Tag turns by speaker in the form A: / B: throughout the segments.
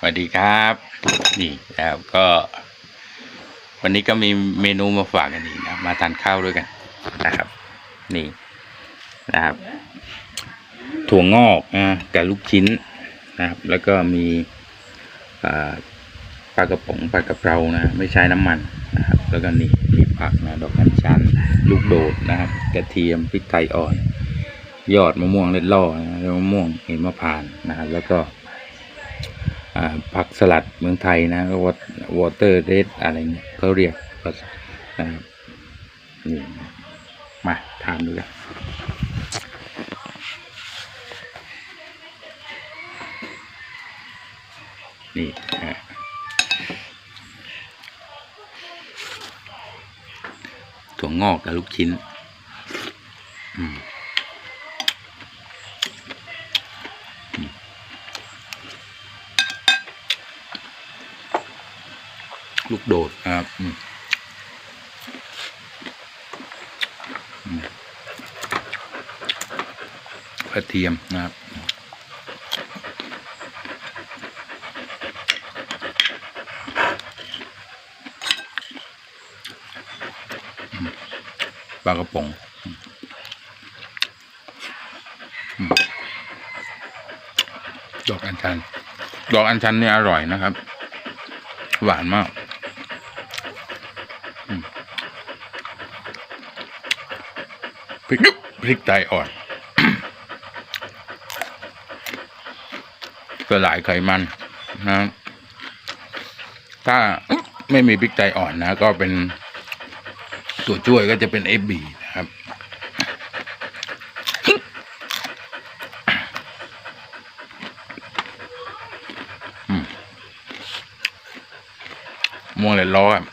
A: สวัสดีครับ นี่แล้วก็ วันนี้ก็มีเมนูมาฝากกันอีกนะมาทานข้าวด้วยกันนะครับ นี่นะครับ ถั่วงอกนะกับลูกชิ้นนะครับ แล้วก็มีปลากระป๋องปลากระเพรานะ ไม่ใช้น้ำมันนะครับ แล้วก็นี่มีผักนะดอกอัญชัน ลูกโดดนะครับ กระเทียมพริกไทยอ่อน ยอดมะม่วงเล็ดล่อนะแล้วมะม่วงหิมพานต์นะครับ แล้วก็ ผักสลัดเมืองไทยนะก็วอเตอร์เรดอะไรเนี่ยเขาเรียกนะครับนี่มาทานดูกันนี่ถั่วงอกกับลูกชิ้น อืม ลูกโดดนะครับกระเทียมนะครับปลากระป๋องดอกอัญชัน ดอกอัญชันเนี่ยอร่อยนะครับ หวานมากอืม พริกพริกไทยอ่อนสลายไขมันนะ ถ้าไม่มีพริกไทยอ่อนนะ ก็เป็นตัวช่วยก็จะเป็นเอฟบีนะครับ ม่วงเลยล้อครับ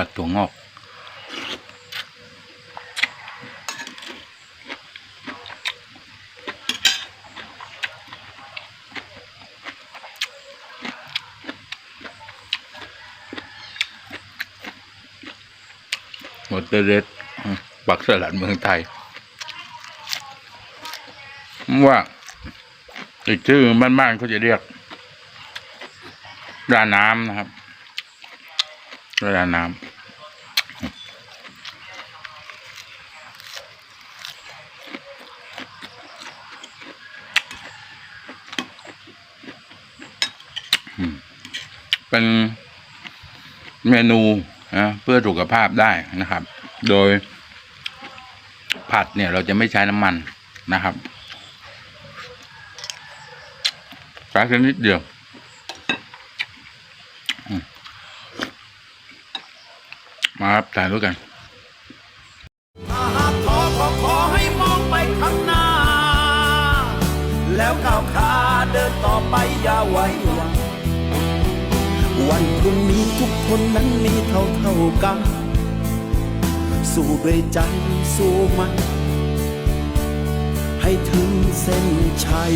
A: ผักถั่วงอกหมดเด็ดปักสลัดเมืองไทย ว่าอีกชื่อบ้านๆเขาจะเรียกราน้ำนะครับ ราน้ำเป็นเมนูนะเพื่อสุขภาพได้นะครับ โดยผัดเนี่ยเราจะไม่ใช้น้ำมันนะครับใช้แค่นิดเดียวอืม มาครับถ่ายด้วยกัน
B: ถ้าหากท้อขอให้มองไปข้างหน้า แล้วก้าวขาเดินต่อไปอย่าไว้วังวันพรุ่งนี้ทุกคนนั้นมีเท่าเท่ากัน สู้ด้วยใจสู้มัน ให้ถึงเส้นชัย